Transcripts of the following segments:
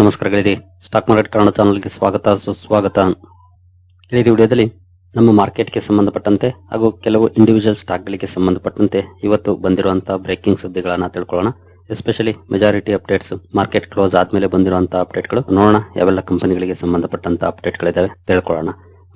ನಮಸ್ಕಾರ ಗೆಳೆಯರಿ stock market Kannada ಚಾನಲ್ಗೆ ಸ್ವಾಗತ, ಸುಸ್ವಾಗತ. ಗೆಳೆಯರಿ ವಿಡಿಯೋದಲ್ಲಿ ನಮ್ಮ ಮಾರ್ಕೆಟ್ಗೆ ಸಂಬಂಧಪಟ್ಟಂತೆ ಹಾಗೂ ಕೆಲವು ಇಂಡಿವಿಜುವಲ್ ಸ್ಟಾಕ್ಗಳಿಗೆ ಸಂಬಂಧಪಟ್ಟಂತೆ ಇವತ್ತು ಬಂದಿರುವಂತಹ ಬ್ರೇಕಿಂಗ್ ಸುದ್ದಿಗಳನ್ನು ತಿಳ್ಕೊಳ್ಳೋಣ. Especially majority updates market close ಆದ್ಮೇಲೆ ಬಂದಿರುವಂತಹ ಅಪ್ಡೇಟ್ಗಳು ನೋಡೋಣ, ಯಾವೆಲ್ಲ ಕಂಪನಿಗಳಿಗೆ ಸಂಬಂಧಪಟ್ಟಂತ ಅಪ್ಡೇಟ್ಗಳಿದಾವೆ ತಿಳ್ಕೊಳ್ಳೋಣ.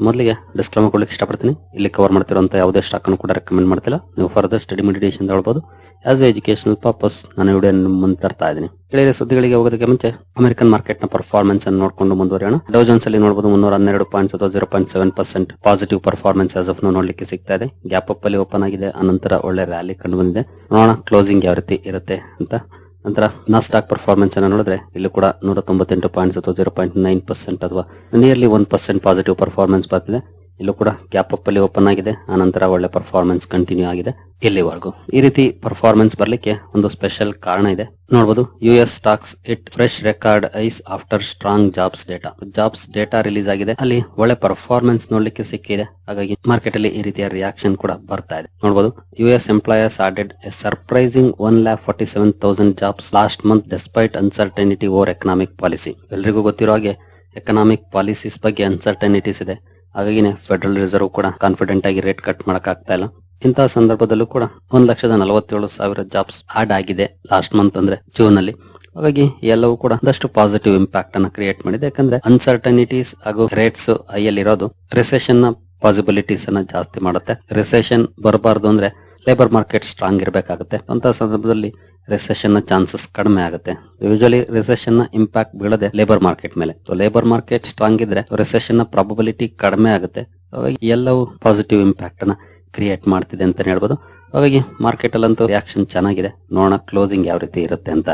ಮೊದಲಿಗೆ ಡಿಸ್ಕ್ಲೈಮರ್ ಕೊಡ್ಲಿಕ್ಕೆ ಇಷ್ಟಪಡ್ತೀನಿ. ಇಲ್ಲಿ ಕವರ್ ಮಾಡ್ತಿರೋಂಥ ಯಾವುದೇ ಸ್ಟಾಕ್ ಅನ್ನು ಕೂಡ ರೆಕಮೆಂಡ್ ಮಾಡ್ತಿಲ್ಲ. ನೀವು ಫರ್ದರ್ ಸ್ಟಡಿ ಮೆಡಿಟೇಷನ್ ಹೇಳ್ಬೋದು ಆಸ್ ಎ ಎಜುಕೇಶನಲ್ ಪರ್ಪಸ್ ನಾನು ವಿಡಿಯೋ ಮುಂದೆ ತರ್ತಾ ಇದ್ದೀನಿ. ಕೆಳಗೆ ಸುದ್ದಿಗಳಿಗೆ ಹೋಗೋದಕ್ಕೆ ಮುಂಚೆ ಅಮೆರಿಕನ್ ಮಾರ್ಕೆಟ್ನ ಪರ್ಫಾರ್ಮೆನ್ಸ್ ಅನ್ನು ನೋಡಿಕೊಂಡು ಮುಂದುವರಿಯೋಣ. ಡೌಜನ್ಸ್ ಅಲ್ಲಿ ನೋಡಬಹುದು ಮುನ್ನೂರ ಹನ್ನೆರಡು ಪಾಯಿಂಟ್ಸ್ ಅಥವಾ zero point seven percent positive performance as of ನೋಡ್ಲಿಕ್ಕೆ ಸಿಗ್ತಾ ಇದೆ. ಗ್ಯಾಪ್ ಅಪ್ ಅಲ್ಲಿ ಓಪನ್ ಆಗಿದೆ. ಅನಂತರ ಒಳ್ಳೆ ರ್ಯಾಲಿ ಕಂಡು ಬಂದಿದೆ. ನೋಡೋಣ ಕ್ಲೋಸಿಂಗ್ ಯಾವ ರೀತಿ ಇರುತ್ತೆ ಅಂತ. ನಂತರ ನಾಸ್ಟಾಕ್ ಪರ್ಫಾರ್ಮೆನ್ಸ್ ಅನ್ನು ನೋಡಿದ್ರೆ ಇಲ್ಲಿ ಕೂಡ ನೂರ ತೊಂಬತ್ತೆಂಟು ಪಾಯಿಂಟ್ಸ್ ಅಥವಾ ಜೀರೋ ಪಾಯಿಂಟ್ ನೈನ್ ಪರ್ಸೆಂಟ್ ಅಥವಾ nearly one percent positive performance ಬರ್ತಿದೆ. ಇಲ್ಲೂ ಕೂಡ ಗ್ಯಾಪ್ ಅಪ್ ಅಲ್ಲಿ ಓಪನ್ ಆಗಿದೆ. ಆನಂತರ ಒಳ್ಳೆ ಪರ್ಫಾರ್ಮೆನ್ಸ್ ಕಂಟಿನ್ಯೂ ಆಗಿದೆ. ಇಲ್ಲಿವರೆಗೂ ಈ ರೀತಿ ಪರ್ಫಾರ್ಮೆನ್ಸ್ ಬರ್ಲಿಕ್ಕೆ ಒಂದು ಸ್ಪೆಷಲ್ ಕಾರಣ ಇದೆ. ನೋಡಬಹುದು U S stocks hit fresh record highs after strong jobs data jobs data release ಆಗಿದೆ. ಅಲ್ಲಿ ಒಳ್ಳೆ ಪರ್ಫಾರ್ಮೆನ್ಸ್ ನೋಡ್ಲಿಕ್ಕೆ ಸಿಕ್ಕಿದೆ. ಹಾಗಾಗಿ ಮಾರ್ಕೆಟ್ ಅಲ್ಲಿ ಈ ರೀತಿಯ ರಿಯಾಕ್ಷನ್ ಕೂಡ ಬರ್ತಾ ಇದೆ. ನೋಡಬಹುದು U S employers added a surprising one lakh forty seven thousand jobs last month despite uncertainty over economic policy ಎಲ್ರಿಗೂ ಗೊತ್ತಿರೋ ಹಾಗೆ ಎಕನಾಮಿಕ್ ಪಾಲಿಸೀಸ್ ಬಗ್ಗೆ ಅನ್ಸರ್ಟನಿಟೀಸ್ ಇದೆ. ಹಾಗಾಗಿನೇ ಫೆಡರಲ್ ರಿಸರ್ವ್ ಕೂಡ ಕಾನ್ಫಿಡೆಂಟ್ ಆಗಿ ರೇಟ್ ಕಟ್ ಮಾಡಕ್ ಆಗ್ತಾ ಇಲ್ಲ. ಇಂತಹ ಸಂದರ್ಭದಲ್ಲೂ ಕೂಡ ಒಂದ್ ಲಕ್ಷದ ನಲವತ್ತೇಳು ಸಾವಿರ ಜಾಬ್ಸ್ ಆಡ್ ಆಗಿದೆ ಲಾಸ್ಟ್ ಮಂತ್ ಅಂದ್ರೆ ಜೂನ್ ಅಲ್ಲಿ. ಹಾಗಾಗಿ ಎಲ್ಲವೂ ಕೂಡ ಒಂದಷ್ಟು ಪಾಸಿಟಿವ್ ಇಂಪ್ಯಾಕ್ಟ್ ಅನ್ನ ಕ್ರಿಯೇಟ್ ಮಾಡಿದೆ. ಯಾಕಂದ್ರೆ ಅನ್ಸರ್ಟನಿಟೀಸ್ ಹಾಗೂ ರೇಟ್ಸ್ ಇರೋದು ರಿಸೆಷನ್ನ ಪಾಸಿಬಿಲಿಟೀಸ್ ಅನ್ನ ಜಾಸ್ತಿ ಮಾಡುತ್ತೆ. ರಿಸೆಷನ್ ಬರಬಾರ್ದು ಅಂದ್ರೆ ಲೇಬರ್ ಮಾರ್ಕೆಟ್ ಸ್ಟ್ರಾಂಗ್ ಇರಬೇಕಾಗುತ್ತೆ. ಅಂತ ಸಂದರ್ಭದಲ್ಲಿ ರಿಸೆಷನ್ನ ಚಾನ್ಸಸ್ ಕಡಿಮೆ ಆಗುತ್ತೆ. ಯೂಶಲಿ ರಿಸೆಷನ್ನ ಇಂಪ್ಯಾಕ್ಟ್ ಬೀಳದೆ ಲೇಬರ್ ಮಾರ್ಕೆಟ್ ಮೇಲೆ. ಲೇಬರ್ ಮಾರ್ಕೆಟ್ ಸ್ಟ್ರಾಂಗ್ ಇದ್ರೆ ರಿಸೆಷನ್ನ ಪ್ರಾಬಬಿಲಿಟಿ ಕಡಿಮೆ ಆಗುತ್ತೆ. ಹಾಗಾಗಿ ಎಲ್ಲವೂ ಪಾಸಿಟಿವ್ ಇಂಪ್ಯಾಕ್ಟ್ನ ಕ್ರಿಯೇಟ್ ಮಾಡ್ತಿದೆ ಅಂತ ಹೇಳ್ಬೋದು. ಹಾಗಾಗಿ ಮಾರ್ಕೆಟ್ ಅಲ್ಲಂತೂ ರಿಯಾಕ್ಷನ್ ಚೆನ್ನಾಗಿದೆ. ನೋಡೋಣ ಕ್ಲೋಸಿಂಗ್ ಯಾವ ರೀತಿ ಇರುತ್ತೆ ಅಂತ.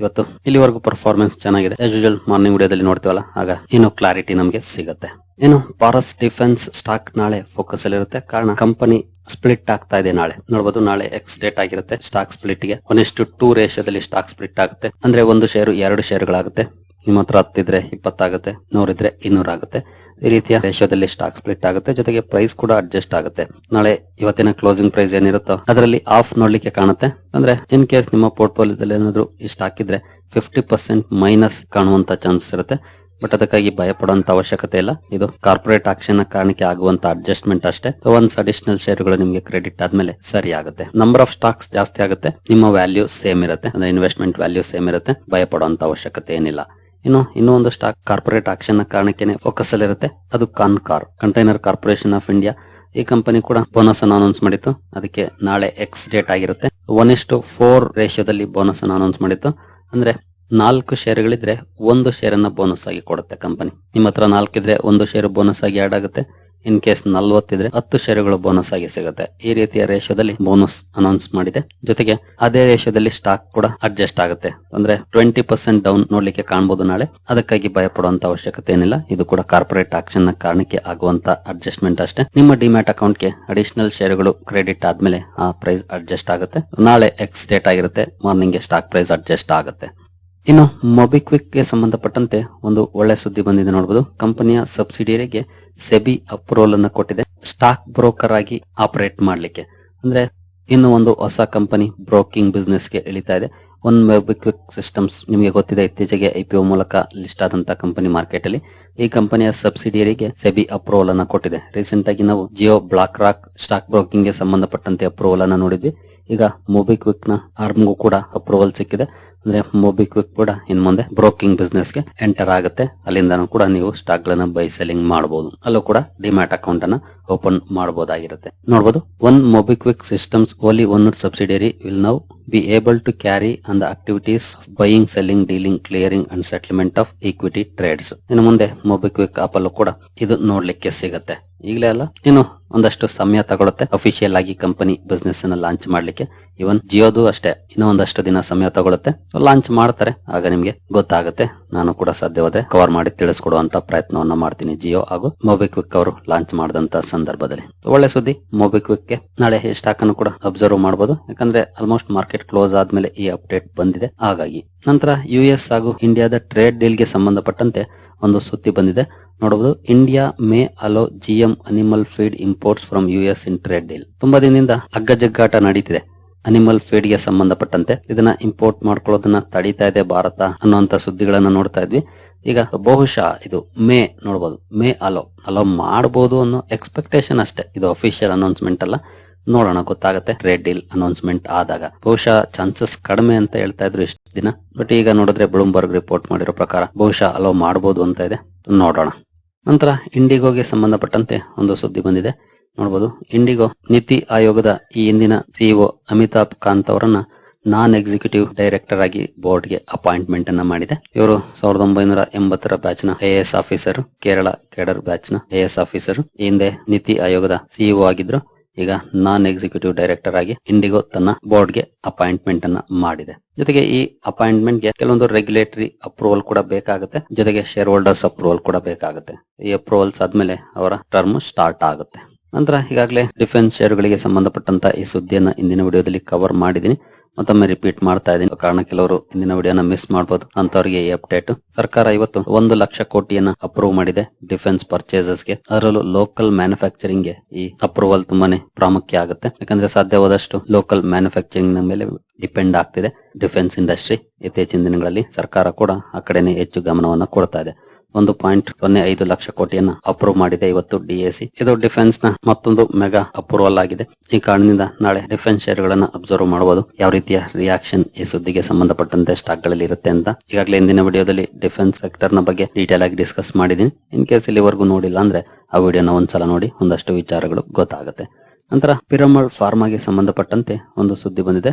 ಇವತ್ತು ಇಲ್ಲಿವರೆಗೂ ಪರ್ಫಾರ್ಮೆನ್ಸ್ ಚೆನ್ನಾಗಿದೆ. ಆಸ್ ಯೂಶಲ್ ಮಾರ್ನಿಂಗ್ ವಿಡಿಯೋದಲ್ಲಿ ನೋಡ್ತೀವಲ್ಲ? ಆಗ ಇನ್ನೂ ಕ್ಲಾರಿಟಿ ನಮಗೆ ಸಿಗುತ್ತೆ. ಏನು ಪಾರಸ್ ಡಿಫೆನ್ಸ್ ಸ್ಟಾಕ್ ನಾಳೆ ಫೋಕಸ್ ಅಲ್ಲಿ ಇರುತ್ತೆ. ಕಾರಣ ಕಂಪನಿ ಸ್ಪ್ಲಿಟ್ ಆಗ್ತಾ ಇದೆ ನಾಳೆ. ನೋಡಬಹುದು ನಾಳೆ ಎಕ್ಸ್ ಡೇಟ್ ಆಗಿರುತ್ತೆ ಸ್ಟಾಕ್ ಸ್ಪ್ಲಿಟ್ಗೆ. ಒನಿಷ್ಟು ಟೂ ರೇಷಿಯೋದಲ್ಲಿ ಸ್ಟಾಕ್ ಸ್ಪ್ಲಿಟ್ ಆಗುತ್ತೆ. ಅಂದ್ರೆ ಒಂದು ಶೇರು ಎರಡು ಶೇರುಗಳಾಗುತ್ತೆ ನಿಮ್ಮ ಹತ್ರ ಹತ್ತಿದ್ರೆ ಇಪ್ಪತ್ತಾಗುತ್ತೆ ನೂರಿದ್ರೆ ಇನ್ನೂರ ಆಗುತ್ತೆ. ಈ ರೀತಿಯ ರೇಷಿಯೋದಲ್ಲಿ ಸ್ಟಾಕ್ ಸ್ಪ್ಲಿಟ್ ಆಗುತ್ತೆ. ಜೊತೆಗೆ ಪ್ರೈಸ್ ಕೂಡ ಅಡ್ಜಸ್ಟ್ ಆಗುತ್ತೆ. ನಾಳೆ ಇವತ್ತಿನ ಕ್ಲೋಸಿಂಗ್ ಪ್ರೈಸ್ ಏನಿರುತ್ತೋ ಅದರಲ್ಲಿ ಆಫ್ ನೋಡ್ಲಿಕ್ಕೆ ಕಾಣುತ್ತೆ. ಅಂದ್ರೆ ಇನ್ ಕೇಸ್ ನಿಮ್ಮ ಪೋರ್ಟ್ಫೋಲಿಯೋದಲ್ಲಿ ಏನಾದ್ರು ಇಷ್ಟ ಇದ್ರೆ ಫಿಫ್ಟಿ ಪರ್ಸೆಂಟ್ ಮೈನಸ್ ಕಾಣುವಂತ ಚಾನ್ಸಸ್ ಇರುತ್ತೆ. ಬಟ್ ಅದಕ್ಕಾಗಿ ಭಯ ಪಡುವಂತ ಅವಶ್ಯಕತೆ ಇಲ್ಲ. ಇದು ಕಾರ್ಪೊರೇಟ್ ಆಕ್ಷನ್ ಕಾರಣಕ್ಕೆ ಆಗುವಂತ ಅಡ್ಜಸ್ಟ್ಮೆಂಟ್ ಅಷ್ಟೇ. ಒನ್ಸ್ ಅಡಿಷನಲ್ ಶೇರುಗಳು ನಿಮಗೆ ಕ್ರೆಡಿಟ್ ಆದ್ಮೇಲೆ ಸರಿ ಆಗುತ್ತೆ. ನಂಬರ್ ಆಫ್ ಸ್ಟಾಕ್ಸ್ ಜಾಸ್ತಿ ಆಗುತ್ತೆ. ನಿಮ್ಮ ವ್ಯಾಲ್ಯೂ ಸೇಮ್ ಇರುತ್ತೆ. ಅಂದ್ರೆ ಇನ್ವೆಸ್ಟ್ಮೆಂಟ್ ವ್ಯಾಲ್ಯೂ ಸೇಮ್ ಇರುತ್ತೆ. ಭಯ ಪಡುವಂತ ಅವಶ್ಯಕತೆ ಏನಿಲ್ಲ. ಇನ್ನು, ಇನ್ನೂ ಒಂದು ಸ್ಟಾಕ್ ಕಾರ್ಪೊರೇಟ್ ಆಕ್ಷನ್ ಕಾರಣಕ್ಕೆ ಫೋಕಸ್ ಅಲ್ಲಿ ಇರುತ್ತೆ. ಅದು Concor container corporation of India ಈ ಕಂಪನಿ ಕೂಡ ಬೋನಸ್ ಅನ್ನು ಅನೌನ್ಸ್ ಮಾಡಿತ್ತು. ಅದಕ್ಕೆ ನಾಳೆ ಎಕ್ಸ್ ಡೇಟ್ ಆಗಿರುತ್ತೆ. ಒನ್ ಇಷ್ಟು ಫೋರ್ ರೇಷಿಯೋದಲ್ಲಿ ಬೋನಸ್ ಅನ್ನು ಅನೌನ್ಸ್ ಮಾಡಿತ್ತು. ಅಂದ್ರೆ ನಾಲ್ಕು ಶೇರ್ಗಳಿದ್ರೆ ಒಂದು ಶೇರ್ ಅನ್ನ ಬೋನಸ್ ಆಗಿ ಕೊಡುತ್ತೆ ಕಂಪನಿ ನಿಮ್ಮ ಹತ್ರ ನಾಲ್ಕಿದ್ರೆ ಒಂದು ಶೇರ್ ಬೋನಸ್ ಆಗಿ ಆಡ್ ಆಗುತ್ತೆ. ಇನ್ ಕೇಸ್ ನಲ್ವತ್ತಿದ್ರೆ ಹತ್ತು ಶೇರುಗಳು ಬೋನಸ್ ಆಗಿ ಸಿಗುತ್ತೆ. ಈ ರೀತಿಯ ರೇಷೋದಲ್ಲಿ ಬೋನಸ್ ಅನೌನ್ಸ್ ಮಾಡಿದೆ. ಜೊತೆಗೆ ಅದೇ ರೇಷೋದಲ್ಲಿ ಸ್ಟಾಕ್ ಕೂಡ ಅಡ್ಜಸ್ಟ್ ಆಗುತ್ತೆ. ಅಂದ್ರೆ ಟ್ವೆಂಟಿ ಪರ್ಸೆಂಟ್ ಡೌನ್ ನೋಡ್ಲಿಕ್ಕೆ ಕಾಣಬಹುದು ನಾಳೆ. ಅದಕ್ಕಾಗಿ ಭಯ ಪಡುವಂತ ಅವಶ್ಯಕತೆ ಏನಿಲ್ಲ. ಇದು ಕೂಡ ಕಾರ್ಪೊರೇಟ್ ಆಕ್ಷನ್ನ ಕಾರಣಕ್ಕೆ ಆಗುವಂತ ಅಡ್ಜಸ್ಟ್ಮೆಂಟ್ ಅಷ್ಟೇ. ನಿಮ್ಮ ಡಿಮ್ಯಾಟ್ ಅಕೌಂಟ್ಗೆ ಅಡಿಷನಲ್ ಶೇರುಗಳು ಕ್ರೆಡಿಟ್ ಆದ್ಮೇಲೆ ಆ ಪ್ರೈಸ್ ಅಡ್ಜಸ್ಟ್ ಆಗುತ್ತೆ. ನಾಳೆ ಎಕ್ಸ್ ಡೇಟ್ ಆಗಿರುತ್ತೆ. ಮಾರ್ನಿಂಗ್ಗೆ ಸ್ಟಾಕ್ ಪ್ರೈಸ್ ಅಡ್ಜಸ್ಟ್ ಆಗುತ್ತೆ. ಇನ್ನು ಮೊಬಿಕ್ವಿಕ್ಗೆ ಸಂಬಂಧಪಟ್ಟಂತೆ ಒಂದು ಒಳ್ಳೆ ಸುದ್ದಿ ಬಂದಿದೆ ನೋಡಬಹುದು ಕಂಪನಿಯ ಸಬ್ಸಿಡಿಯರಿಗೆ ಸೆಬಿ ಅಪ್ರೂವಲ್ ಅನ್ನು ಕೊಟ್ಟಿದೆ. ಸ್ಟಾಕ್ ಬ್ರೋಕರ್ ಆಗಿ ಆಪರೇಟ್ ಮಾಡಲಿಕ್ಕೆ. ಅಂದ್ರೆ ಇನ್ನು ಒಂದು ಹೊಸ ಕಂಪನಿ ಬ್ರೋಕಿಂಗ್ ಬಿಸ್ನೆಸ್ಗೆ ಇಳಿತಾ ಇದೆ. ಒನ್ ಮೊಬಿಕ್ವಿಕ್ ಸಿಸ್ಟಮ್ಸ್ ನಿಮಗೆ ಗೊತ್ತಿದೆ. ಇತ್ತೀಚೆಗೆ ಐಪಿಒ ಮೂಲಕ ಲಿಸ್ಟ್ ಆದಂತಹ ಕಂಪನಿ ಮಾರ್ಕೆಟ್ ಅಲ್ಲಿ ಈ ಕಂಪನಿಯ ಸಬ್ಸಿಡಿಯರಿಗೆ ಸೆಬಿ ಅಪ್ರೂವಲ್ ಅನ್ನು ಕೊಟ್ಟಿದೆ. ರೀಸೆಂಟ್ ಆಗಿ ನಾವು ಜಿಯೋ ಬ್ಲಾಕ್ ರಾಕ್ ಸ್ಟಾಕ್ ಬ್ರೋಕಿಂಗ್ಗೆ ಸಂಬಂಧಪಟ್ಟಂತೆ ಅಪ್ರೂವಲ್ ಅನ್ನು ನೋಡಿದ್ವಿ. ಈಗ ಮೊಬಿಕ್ವಿಕ್ನ ಆರ್ಮ್ಗೂ ಕೂಡ ಅಪ್ರೂವಲ್ ಸಿಕ್ಕಿದೆ. ಅಂದ್ರೆ ಮೊಬಿಕ್ವಿಕ್ ಕೂಡ ಇನ್ ಮುಂದೆ ಬ್ರೋಕಿಂಗ್ ಬಿಸ್ನೆಸ್ಗೆ ಎಂಟರ್ ಆಗುತ್ತೆ. ಅಲ್ಲಿಂದನೂ ಕೂಡ ನೀವು ಸ್ಟಾಕ್ ಗಳನ್ನ ಬೈ ಸೆಲ್ಲಿಂಗ್ ಮಾಡಬಹುದು ಅಲ್ಲೂ ಕೂಡ ಡಿಮ್ಯಾಟ್ ಅಕೌಂಟ್ ಅನ್ನ ಓಪನ್ ಮಾಡಬಹುದಾಗಿರುತ್ತೆ ನೋಡಬಹುದು one MobiKwik systems wholly owned subsidiary will now be able to carry on the activities of buying selling dealing clearing and settlement of equity trades ಇನ್ನು ಮುಂದೆ MobiKwik app ಅಲ್ಲೂ ಕೂಡ ಇದು ನೋಡ್ಲಿಕ್ಕೆ ಸಿಗುತ್ತೆ. ಈಗಲೇ ಅಲ್ಲ, ಇನ್ನು ಒಂದಷ್ಟು ಸಮಯ ತಗೊಳುತ್ತೆ. ಅಫಿಷಿಯಲ್ ಆಗಿ ಕಂಪನಿ ಬಿಸ್ನೆಸ್ ಅನ್ನ ಲಾಂಚ್ ಮಾಡ್ಲಿಕ್ಕೆ. ಇವನ್ ಜಿಯೋದು ಅಷ್ಟೇ, ಇನ್ನೂ ಒಂದಷ್ಟು ದಿನ ಸಮಯ ತಗೊಳುತ್ತೆ. ಲಾಂಚ್ ಮಾಡ್ತಾರೆ, ಆಗ ನಿಮ್ಗೆ ಗೊತ್ತಾಗುತ್ತೆ. ನಾನು ಕೂಡ ಸಾಧ್ಯವಾದೆ ಕವರ್ ಮಾಡಿ ತಿಳಿಸ್ಕೊಡುವಂತ ಪ್ರಯತ್ನವನ್ನ ಮಾಡ್ತೀನಿ ಜಿಯೋ ಹಾಗೂ ಮೊಬಿಕ್ವಿಕ್ ಅವರು ಲಾಂಚ್ ಮಾಡಿದಂತ ಸಂದರ್ಭದಲ್ಲಿ. ಒಳ್ಳೆ ಸುದ್ದಿ ಮೊಬಿಕ್ವಿಕ್ಗೆ ನಾಳೆ ಸ್ಟಾಕ್ ಅನ್ನು ಕೂಡ ಅಬ್ಸರ್ವ್ ಮಾಡಬಹುದು ಯಾಕಂದ್ರೆ ಆಲ್ಮೋಸ್ಟ್ ಮಾರ್ಕೆಟ್ ಕ್ಲೋಸ್ ಆದ್ಮೇಲೆ ಈ ಅಪ್ಡೇಟ್ ಬಂದಿದೆ. ಹಾಗಾಗಿ ನಂತರ ಯು ಎಸ್ ಹಾಗೂ ಇಂಡಿಯಾದ ಟ್ರೇಡ್ ಡೀಲ್ಗೆ ಸಂಬಂಧಪಟ್ಟಂತೆ ಒಂದು ಸುದ್ದಿ ಬಂದಿದೆ. ನೋಡಬಹುದು India may allow GM animal feed imports from U S in trade deal ತುಂಬಾ ದಿನದಿಂದ ಅಗ್ಗಜಗ್ಗಾಟ ನಡೀತಿದೆ. ಅನಿಮಲ್ ಫೀಡ್ಗೆ ಸಂಬಂಧಪಟ್ಟಂತೆ ಇದನ್ನ ಇಂಪೋರ್ಟ್ ಮಾಡ್ಕೊಳ್ಳೋದನ್ನ ತಡೀತಾ ಇದೆ ಭಾರತ ಅನ್ನುವಂತ ಸುದ್ದಿಗಳನ್ನ ನೋಡ್ತಾ ಇದ್ವಿ. ಈಗ ಬಹುಶಃ ಇದು ಮೇ ನೋಡಬಹುದು ಮೇ ಅಲೋ. ಅಲೋ ಮಾಡಬಹುದು ಅನ್ನೋ ಎಕ್ಸ್ಪೆಕ್ಟೇಷನ್ ಅಷ್ಟೇ. ಇದು ಅಫಿಷಿಯಲ್ ಅನೌನ್ಸ್ಮೆಂಟ್ ಅಲ್ಲ. ನೋಡೋಣ, ಗೊತ್ತಾಗುತ್ತೆ. ಟ್ರೇಡ್ ಡೀಲ್ ಅನೌನ್ಸ್ಮೆಂಟ್ ಆದಾಗ. ಬಹುಶಃ ಚಾನ್ಸಸ್ ಕಡಿಮೆ ಅಂತ ಹೇಳ್ತಾ ಇದ್ರು ಇಷ್ಟು ದಿನ. ಬಟ್ ಈಗ ನೋಡಿದ್ರೆ ಬ್ಲೂಮ್ಬರ್ಗ್ ರಿಪೋರ್ಟ್ ಮಾಡಿರೋ ಪ್ರಕಾರ ಬಹುಶಃ ಅಲೋ ಮಾಡಬಹುದು ಅಂತ ಇದೆ. ನೋಡೋಣ. ನಂತರ ಇಂಡಿಗೋಗೆ ಸಂಬಂಧಪಟ್ಟಂತೆ ಒಂದು ಸುದ್ದಿ ಬಂದಿದೆ. ನೋಡಬಹುದು ಇಂಡಿಗೋ ನೀತಿ ಆಯೋಗದ ಈ ಹಿಂದಿನ ಸಿಇಒ ಅಮಿತಾಬ್ ಕಾಂತ್ ಅವರನ್ನ ನಾನ್ ಎಕ್ಸಿಕ್ಯೂಟಿವ್ ಡೈರೆಕ್ಟರ್ ಆಗಿ ಬೋರ್ಡ್ಗೆ ಅಪಾಯಿಂಟ್ಮೆಂಟ್ ಅನ್ನ ಮಾಡಿದೆ. ಇವರು ಸಾವಿರದ ಒಂಬೈನೂರ ಎಂಬತ್ತರ ಬ್ಯಾಚ್ನ ಎಎಸ್ ಆಫೀಸರ್, ಕೇರಳ ಕೇಡರ್ ಬ್ಯಾಚ್ನ ಎಎಸ್ ಆಫೀಸರ್. ಹಿಂದೆ ನೀತಿ ಆಯೋಗದ ಸಿಇಒ ಆಗಿದ್ರು. ಈಗ ನಾನ್ ಎಕ್ಸಿಕ್ಯೂಟಿವ್ ಡೈರೆಕ್ಟರ್ ಆಗಿ ಇಂಡಿಗೋ ತನ್ನ ಬೋರ್ಡ್ಗೆ ಅಪಾಯಿಂಟ್ಮೆಂಟ್ ಅನ್ನ ಮಾಡಿದೆ. ಜೊತೆಗೆ ಈ ಅಪಾಯಿಂಟ್ಮೆಂಟ್ಗೆ ಕೆಲವೊಂದು ರೆಗ್ಯುಲೇಟರಿ ಅಪ್ರೂವಲ್ ಕೂಡ ಬೇಕಾಗುತ್ತೆ. ಜೊತೆಗೆ ಶೇರ್ ಹೋಲ್ಡರ್ಸ್ ಅಪ್ರೂವಲ್ ಕೂಡ ಬೇಕಾಗುತ್ತೆ. ಈ ಅಪ್ರೂವಲ್ಸ್ ಆದ್ಮೇಲೆ ಅವರ ಟರ್ಮ್ ಸ್ಟಾರ್ಟ್ ಆಗುತ್ತೆ. ನಂತರ ಈಗಾಗಲೇ ಡಿಫೆನ್ಸ್ ಶೇರುಗಳಿಗೆ ಸಂಬಂಧಪಟ್ಟಂತ ಈ ಸುದ್ದಿಯನ್ನ ಇಂದಿನ ವಿಡಿಯೋದಲ್ಲಿ ಕವರ್ ಮಾಡಿದೀನಿ ಮತ್ತೊಮ್ಮೆ ರಿಪೀಟ್ ಮಾಡ್ತಾ ಇದ್ದೀನಿ. ಕಾರಣ ಕೆಲವರು ಇಂದಿನ ವಿಡಿಯೋನ ಮಿಸ್ ಮಾಡಬಹುದು ಅಂತವರಿಗೆ ಈ ಅಪ್ಡೇಟ್ ಸರ್ಕಾರ ಇವತ್ತು ಒಂದು ಲಕ್ಷ ಕೋಟಿಯನ್ನ ಅಪ್ರೂವ್ ಮಾಡಿದೆ ಡಿಫೆನ್ಸ್ ಪರ್ಚೇಸಸ್ಗೆ. ಅದರಲ್ಲೂ ಲೋಕಲ್ ಮ್ಯಾನುಫ್ಯಾಕ್ಚರಿಂಗ್ಗೆ ಈ ಅಪ್ರೂವಲ್ ತುಂಬಾನೇ ಪ್ರಾಮುಖ್ಯ ಆಗುತ್ತೆ. ಯಾಕಂದ್ರೆ ಸಾಧ್ಯವಾದಷ್ಟು ಲೋಕಲ್ ಮ್ಯಾನುಫ್ಯಾಕ್ಚರಿಂಗ್ ಮೇಲೆ ಡಿಪೆಂಡ್ ಆಗ್ತಿದೆ. ಡಿಫೆನ್ಸ್ ಇಂಡಸ್ಟ್ರಿ ಇತ್ತೀಚಿನ ದಿನಗಳಲ್ಲಿ ಸರ್ಕಾರ ಕೂಡ ಆ ಕಡೆನೆ ಹೆಚ್ಚು ಗಮನವನ್ನು ಕೊಡ್ತಾ ಇದೆ. ಒಂದು ಪಾಯಿಂಟ್ ಸೊನ್ನೆ ಐದು ಲಕ್ಷ ಕೋಟಿಯನ್ನ ಅಪ್ರೂವ್ ಮಾಡಿದೆ ಇವತ್ತು ಡಿಎಸಿ ಇದು ಡಿಫೆನ್ಸ್ನ ಮತ್ತೊಂದು ಮೆಗಾ ಅಪ್ರೂವಲ್ ಆಗಿದೆ. ಈ ಕಾರಣದಿಂದ ನಾಳೆ ಡಿಫೆನ್ಸ್ ಶೇರ್ ಗಳನ್ನ ಅಬ್ಸರ್ವ್ ಮಾಡಬಹುದು. ಯಾವ ರೀತಿಯ ರಿಯಾಕ್ಷನ್ ಈ ಸುದ್ದಿಗೆ ಸಂಬಂಧಪಟ್ಟಂತೆ ಸ್ಟಾಕ್ಗಳಲ್ಲಿ ಇರುತ್ತೆ ಅಂತ ಈಗಾಗಲೇ ಇಂದಿನ ವಿಡಿಯೋದಲ್ಲಿ ಡಿಫೆನ್ಸ್ ಸೆಕ್ಟರ್ನ ಬಗ್ಗೆ ಡೀಟೇಲ್ ಆಗಿ ಡಿಸ್ಕಸ್ ಮಾಡಿದೀನಿ ಇನ್ ಕೇಸ್ ಇಲ್ಲಿವರೆಗೂ ನೋಡಿಲ್ಲ ಅಂದ್ರೆ ಆ ವಿಡಿಯೋನ ಒಂದ್ಸಲ ನೋಡಿ, ಒಂದಷ್ಟು ವಿಚಾರಗಳು ಗೊತ್ತಾಗುತ್ತೆ. ನಂತರ ಪಿರಮಲ್ ಫಾರ್ಮಾಗೆ ಸಂಬಂಧಪಟ್ಟಂತೆ ಒಂದು ಸುದ್ದಿ ಬಂದಿದೆ.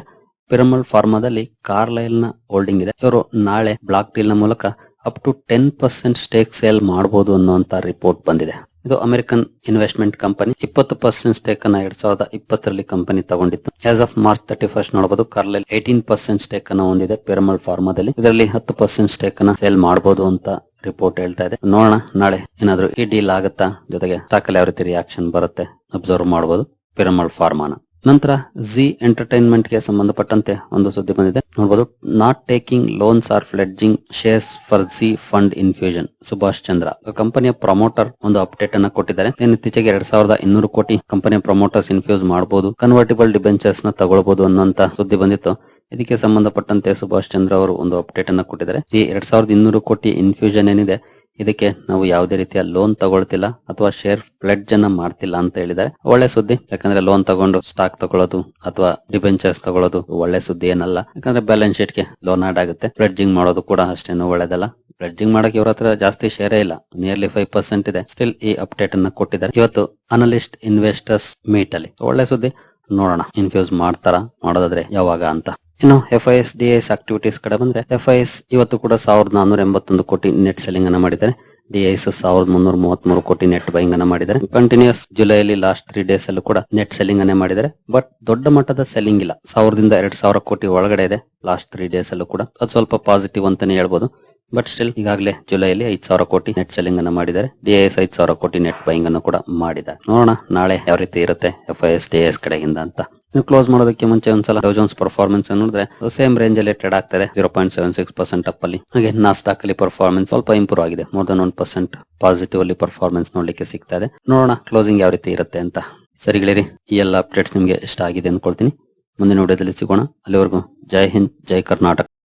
ಪಿರಮಲ್ ಫಾರ್ಮಾದಲ್ಲಿ ಕಾರ್ಲೈಲ್ನ ಹೋಲ್ಡಿಂಗ್ ಇದೆ. ಇವರು ನಾಳೆ ಬ್ಲಾಕ್ ಡೀಲ್ನ ಮೂಲಕ up to ten percent stake sale ಮಾಡಬಹುದು ಅನ್ನುವಂತ ರಿಪೋರ್ಟ್ ಬಂದಿದೆ. ಇದು ಅಮೆರಿಕನ್ ಇನ್ವೆಸ್ಟ್ಮೆಂಟ್ ಕಂಪನಿ ಇಪ್ಪತ್ತು ಪರ್ಸೆಂಟ್ ಸ್ಟೇಕ್ ಅನ್ನ ಎರಡ್ ಸಾವಿರದ ಇಪ್ಪತ್ತರಲ್ಲಿ company ತಗೊಂಡಿತ್ತು. As of March thirty first ನೋಡಬಹುದು ಕಾರ್ಲೈಲ್ ಏಟೀನ್ ಪರ್ಸೆಂಟ್ ಸ್ಟೇಕ್ ಅನ್ನ ಹೊಂದಿದೆ ಪಿರಮಲ್ ಫಾರ್ಮಾದಲ್ಲಿ ಇದರಲ್ಲಿ ಹತ್ತು ಪರ್ಸೆಂಟ್ ಸ್ಟೇಕ್ ಅನ್ನ ಸೇಲ್ ಮಾಡಬಹುದು ಅಂತ ರಿಪೋರ್ಟ್ ಹೇಳ್ತಾ ಇದೆ. ನೋಡೋಣ, ನಾಳೆ ಏನಾದ್ರು ಈ ಡೀಲ್ ಆಗತ್ತಾ? ಜೊತೆಗೆ ಅಲ್ಲಿ ಯಾವ ರೀತಿ ರಿಯಾಕ್ಷನ್ ಬರುತ್ತೆ ಅಬ್ಸರ್ವ್ ಮಾಡಬಹುದು ಪಿರಮಲ್ ಫಾರ್ಮಾನ ನಂತರ ಜಿ ಎಂಟರ್ಟೈನ್ಮೆಂಟ್ಗೆ ಸಂಬಂಧಪಟ್ಟಂತೆ ಒಂದು ಸುದ್ದಿ ಬಂದಿದೆ. ನೋಡಬಹುದು not taking loans or pledging shares for Zee fund infusion Subhash Chandra ಕಂಪನಿಯ ಪ್ರಮೋಟರ್ ಒಂದು ಅಪ್ಡೇಟ್ ಅನ್ನ ಕೊಟ್ಟಿದ್ದಾರೆ. ಇತ್ತೀಚೆಗೆ ಎರಡ್ ಸಾವಿರದ ಇನ್ನೂರು ಕೋಟಿ ಕಂಪನಿಯ ಪ್ರಮೋಟರ್ಸ್ ಇನ್ಫ್ಯೂಸ್ ಮಾಡಬಹುದು ಕನ್ವರ್ಟಿಬಲ್ ಡಿಬೆಂಚರ್ಸ್ನ ತಗೊಳ್ಬಹುದು ಅನ್ನುವಂತ ಸುದ್ದಿ ಬಂದಿತ್ತು. ಇದಕ್ಕೆ ಸಂಬಂಧಪಟ್ಟಂತೆ ಸುಭಾಷ್ ಚಂದ್ರ ಅವರು ಒಂದು ಅಪ್ಡೇಟ್ ಅನ್ನ ಕೊಟ್ಟಿದ್ದಾರೆ. ಈ ಎರಡ್ ಸಾವಿರದ ಇನ್ನೂರು ಕೋಟಿ ಇನ್ಫ್ಯೂಷನ್ ಏನಿದೆ ಇದಕ್ಕೆ ನಾವು ಯಾವುದೇ ರೀತಿಯ ಲೋನ್ ತಗೊಳ್ತಿಲ್ಲ ಅಥವಾ ಶೇರ್ ಪ್ಲೆಡ್ಜ್ ಅನ್ನ ಮಾಡ್ತಿಲ್ಲ ಅಂತ ಹೇಳಿದ್ದಾರೆ. ಒಳ್ಳೆ ಸುದ್ದಿ. ಯಾಕಂದ್ರೆ ಲೋನ್ ತಗೊಂಡು ಸ್ಟಾಕ್ ತಗೊಳ್ಳೋದು ಅಥವಾ ಡಿಬೆಂಚರ್ಸ್ ತಗೊಳ್ಳೋದು ಒಳ್ಳೆ ಸುದ್ದಿ ಏನಲ್ಲ. ಯಾಕಂದ್ರೆ ಬ್ಯಾಲೆನ್ಸ್ ಶೀಟ್ಗೆ ಲೋನ್ ಆಡ್ ಆಗುತ್ತೆ. ಪ್ಲೆಡ್ಜಿಂಗ್ ಮಾಡೋದು ಕೂಡ ಅಷ್ಟೇನು ಒಳ್ಳೇದಲ್ಲ. ಪ್ಲೆಡ್ಜಿಂಗ್ ಮಾಡಕ್ಕೆ ಇವ್ರ ಹತ್ರ ಜಾಸ್ತಿ ಶೇರೇ ಇಲ್ಲ. ನಿಯರ್ಲಿ ಫೈವ್ ಪರ್ಸೆಂಟ್ ಇದೆ. ಸ್ಟಿಲ್ ಈ ಅಪ್ಡೇಟ್ ಅನ್ನ ಕೊಟ್ಟಿದ್ದಾರೆ. ಇವತ್ತು ಅನಲಿಸ್ಟ್ ಇನ್ವೆಸ್ಟರ್ಸ್ ಮೀಟ್ ಅಲ್ಲಿ. ಒಳ್ಳೆ ಸುದ್ದಿ. ನೋಡೋಣ. ಇನ್ಫ್ಯೂಸ್ ಮಾಡ್ತಾರ? ಮಾಡೋದಾದ್ರೆ ಯಾವಾಗ ಅಂತ. ಇನ್ನು F I S D S activities ಕಡೆ ಬಂದ್ರೆ ಎಫ್ ಐ ಎಸ್ ಇವತ್ತು ಕೂಡ ಸಾವಿರದ ನಾನೂರ ಎಂಬತ್ತೊಂದು ಕೋಟಿ ನೆಟ್ ಸೆಲ್ಲಿಂಗ್ ಅನ್ನ ಮಾಡಿದ್ದಾರೆ. ಡಿಐಎಸ್ ಸಾವಿರದ ಮುನ್ನೂರ ಮೂವತ್ಮೂರು ಕೋಟಿ ನೆಟ್ ಬೈಂಗ್ ಅನ್ನ ಮಾಡಿದ್ದಾರೆ. ಕಂಟಿನ್ಯೂಸ್ ಜುಲೈಲಿ ಲಾಸ್ಟ್ ತ್ರೀ ಡೇಸ್ ಅಲ್ಲೂ ಕೂಡ ನೆಟ್ ಸೆಲ್ಲಿಂಗ್ ಅನ್ನೇ ಮಾಡಿದ್ದಾರೆ. ಬಟ್ ದೊಡ್ಡ ಮಟ್ಟದ ಸೆಲ್ಲಿಂಗ್ ಇಲ್ಲ. ಸಾವಿರದಿಂದ ಎರಡ್ ಸಾವಿರ ಕೋಟಿ ಒಳಗಡೆ ಇದೆ. ಲಾಸ್ಟ್ ತ್ರೀ ಡೇಸ್ ಅಲ್ಲೂ ಕೂಡ. ಅದು ಸ್ವಲ್ಪ ಪಾಸಿಟಿವ್ ಅಂತಾನೆ ಹೇಳ್ಬೋದು. ಬಟ್ ಸ್ಟಿಲ್ ಈಗಾಗಲೇ ಜುಲೈಲಿ ಐದ್ ಸಾವಿರ ಕೋಟಿ ನೆಟ್ ಸೆಲ್ಲಿಂಗ್ ಅನ್ನು ಮಾಡಿದ್ದಾರೆ. ಡಿಎಸ್ ಐದ್ ಸಾವಿರ ಕೋಟಿ ನೆಟ್ ಬೈಂಗ್ ಅನ್ನು ಕೂಡ ಮಾಡಿದ್ದಾರೆ. ನೋಡೋಣ, ನಾಳೆ ಯಾವ ರೀತಿ ಇರುತ್ತೆ ಎಫ್ ಐ ಎಸ್ ಡಿಎಸ್ ಕಡೆಯಿಂದ ಅಂತ. ನೀವು ಕ್ಲೋಸ್ ಮಾಡೋದಕ್ಕೆ ಮುಂಚೆ ಒಂದ್ಸಲ ಡೋಜೋನ್ಸ್ ಪರ್ಫಾರ್ಮೆನ್ಸ್ ನೋಡಿದ್ರೆ ಸೇಮ್ ರೇಂಜ್ ಅಲ್ಲಿ ಟ್ರೇಡ್ ಆಗ್ತದೆ zero point seven six percent up ಅಲ್ಲಿ. ಹಾಗೆ ನಾಸ್ಟಾಕ್ ಅಲ್ಲಿ ಪರ್ಫಾರ್ಮೆನ್ಸ್ ಸ್ವಲ್ಪ ಇಂಪ್ರೂವ್ ಆಗಿದೆ. More than one percent positive ಅಲ್ಲಿ ಪರ್ಫಾರ್ಮೆನ್ಸ್ ನೋಡ್ಲಿಕ್ಕೆ ಸಿಗ್ತಾ ಇದೆ. ನೋಡೋಣ ಕ್ಲೋಸಿಂಗ್ ಯಾವ ರೀತಿ ಇರುತ್ತೆ ಅಂತ. ಸರಿಗಳಿರಿ ಈ ಎಲ್ಲ ಅಪ್ಡೇಟ್ಸ್ ನಿಮ್ಗೆ ಇಷ್ಟ ಆಗಿದೆ ಅಂದ್ಕೊಳ್ತೀನಿ ಮುಂದಿನ ವಿಡಿಯೋದಲ್ಲಿ ಸಿಗೋಣ. ಅಲ್ಲಿವರೆಗೂ ಜೈ ಹಿಂದ್, ಜೈ ಕರ್ನಾಟಕ.